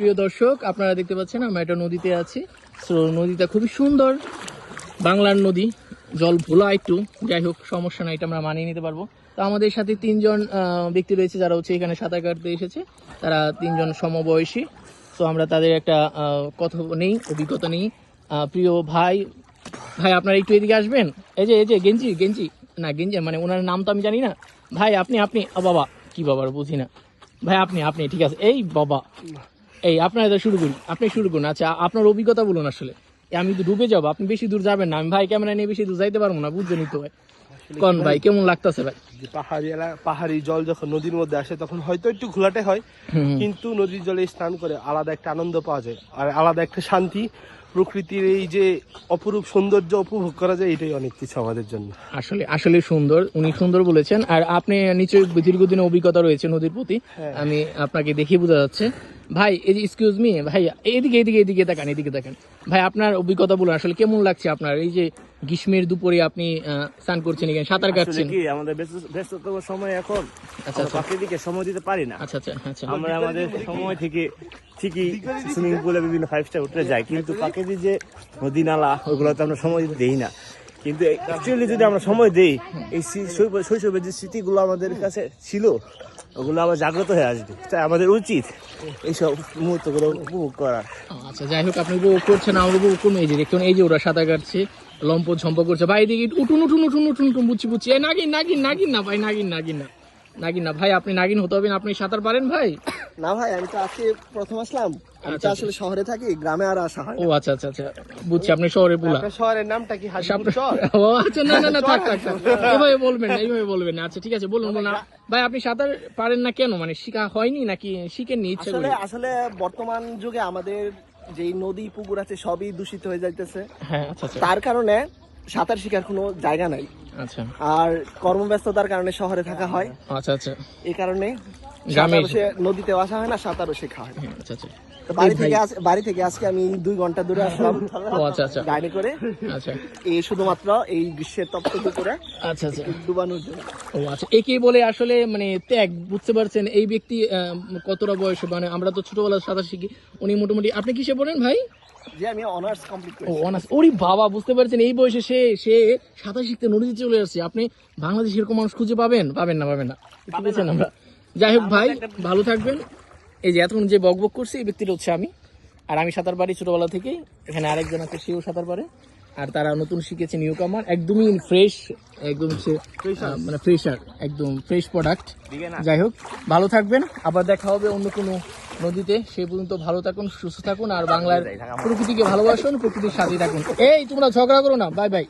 প্রিয় দর্শক, আপনারা দেখতে পাচ্ছেন আমরা একটা নদীতে আছি। তো নদীটা খুবই সুন্দর। বাংলার নদী, জল ভোলা একটু। যাই হোক, সমস্যা নাই, এটা আমরা মানিয়ে নিতে পারব। তো আমাদের সাথে তিনজন ব্যক্তি রয়েছে যারা হচ্ছে এখানে সাঁতার কাটতে এসেছে। তারা তিনজন সমবয়সী। তো আমরা তাদের একটা কথা নেই, অভিজ্ঞতা নেই। প্রিয় ভাই ভাই, আপনারা একটু এদিকে আসবেন? এই যে এই যে, গেঞ্জি গেঞ্জি। না, গেঞ্জি মানে ওনার নাম তো আমি জানি না। ভাই, আপনি আপনি বাবা। কি বাবার, বুঝি না। ভাই, আপনি আপনি, ঠিক আছে। এই বাবা। এই আপনার এটা শুরু করুন। আপনি শুরু করুন। আচ্ছা আপনার অভিজ্ঞতা বলুন আসলে। আমি তো ডুবে যাব আপনি বেশি দূর যাবেন না। আমি ভাই ক্যামেরা নিয়ে বেশি দূর যাইতে পারব না বুঝছেনই তো ভাই। কোন ভাই কেমন লাগতেছে ভাই? পাহাড়ি এলা- পাহাড়ি জল যখন নদীর মধ্যে আসে তখন হয়তো একটু ঘোলাটে হয় কিন্তু নদীর জলে স্নান করে আলাদা একটা আনন্দ পাওয়া যায় আর আলাদা একটা শান্তি। প্রকৃতির এই যে অপরূপ সৌন্দর্য উপভোগ করা যায় এটাই অনেক কিছু আমাদের জন্য। আসলে আসলে সুন্দর উনি সুন্দর বলেছেন। আর আপনি নিশ্চয়ই দীর্ঘদিনের অভিজ্ঞতা রয়েছে নদীর প্রতি। হ্যাঁ। আমি আপনাকে দেখে বোঝা যাচ্ছে। ভাই এই যে এক্সকিউজ মি ভাই এদিকে এদিকে এদিকে তাকান এদিকে তাকান। ভাই আপনার অভিজ্ঞতা বলুন আসলে কেমন লাগছে আপনার? এই যে গ্রীষ্মের দুপুরে আপনি স্নান করছেন এখানে সাঁতার কাটছেন। কি আমাদের ব্যস্ত- ব্যস্ততম সময় এখন। আচ্ছা, আচ্ছা। প্রাকৃতিকে সময় দিতে পারি না। আচ্ছা আচ্ছা আচ্ছা। আমরা আমাদের সময় থেকে ঠিকই সুইমিং পুলে বিভিন্ন ফাইভ স্টার উঠতে যাই কিন্তু প্রাকৃতিক যে নদী নালা ওগুলোতে আমরা সময় দিতে দেই না। কিন্তু অ্যাকচুয়ালি যদি আমরা সময় দেই এই শৈশবের যে স্মৃতিগুলো আমাদের কাছে ছিল ওগুলো আবার জাগ্রত হয়ে আসবে। তাই আমাদের উচিত এইসব মুহূর্তগুলো উপভোগ করার আচ্ছা যাই হোক আপনি উপভোগ করছেন আমার উপভোগ করুন এই যে দেখুন এই যে ওরা সাঁতার কাটছে লম্প ঝম্প করছে। ভাই দেখি উঠুন উঠুন উঠুন উঠুন উঠুন বুঝছি বুঝছি। এই নাগিন নাগিন নাগিন না ভাই নাগিন নাগিন না নাগিন না। ভাই আপনি নাগিন হতে হবে না আপনি সাঁতার পারেন ভাই? না ভাই আমি তো আজকে প্রথম আসলাম। আমি তো আচ্ছা, আসলে শহরে থাকি গ্রামে আর আসা হয় ও আচ্ছা আচ্ছা আচ্ছা। বুঝছি আপনি শহরে পুলা শহরের নামটা কি হাসিপুর শহর? ও আচ্ছা না না না থাক থাক থাক। এইভাবে বলবেন না এইভাবে বলবেন না। আচ্ছা ঠিক আছে বলুন বলুন। ভাই আপনি সাঁতার পারেন না কেন? মানে শিখা হয়নি নাকি শিখেননি ইচ্ছা আসলে করে? আসলে বর্তমান যুগে আমাদের যেই নদী পুকুর আছে সবই দূষিত হয়ে যাইতেছে। হ্যাঁ আচ্ছা আচ্ছা। তার কারণে সাঁতার শেখার কোনো জায়গা নাই। আচ্ছা। আর কর্মব্যস্ততার কারণে শহরে থাকা হয়। আচ্ছা আচ্ছা। এই কারণে গ্রামে সাঁতারও আসা হয় না সাঁতারও শেখা হয় হ্যাঁ, আচ্ছা আচ্ছা। বাড়ি থেকে বাড়ি থেকে আজকে আমি দুই ঘণ্টা দূরে আসলাম। আচ্ছা আচ্ছা। গাড়ি করে। আচ্ছা। এই শুধুমাত্র এই গ্রীষ্মের তপ্ত দুপুরে আচ্ছা আচ্ছা। ডুবানোর জন্য। ও আচ্ছা। একে বলে আসলে মানে ত্যাগ বুঝতে পারছেন এই ব্যক্তি কতটা বয়স? মানে আমরা তো ছোটবেলা সাঁতার শিখি উনি মোটামুটি আপনি কিসে পড়েন ভাই? যে আমি অনার্স কমপ্লিট ও অনার্স ওরে বাবা বুঝতে পারছেন এই বয়সে সে সে সাঁতার শিখতে নদীতে চলে আসছে। আপনি বাংলাদেশ এরকম মানুষ খুঁজে পাবেন? পাবেন না পাবেন না। আমরা? যাই হোক ভাই ভালো থাকবেন। এই যে এতক্ষণ যে বক বক করছে এই ব্যক্তিটা হচ্ছে আমি। আর আমি সাঁতার পারি ছোটবেলা থেকেই এখানে আরেকজন আছে সেও সাঁতার পারে। আর তারা নতুন শিখেছে নিউ কামার একদমই ফ্রেশ একদম হচ্ছে আহ, মানে ফ্রেশার একদম ফ্রেশ প্রোডাক্ট যাই হোক ভালো থাকবেন আবার দেখা হবে অন্য কোনো নদীতে। সে পর্যন্ত ভালো থাকুন সুস্থ থাকুন আর বাংলার প্রকৃতিকে ভালোবাসুন প্রকৃতির সাথে থাকুন। এই তোমরা ঝগড়া করো না বাই বাই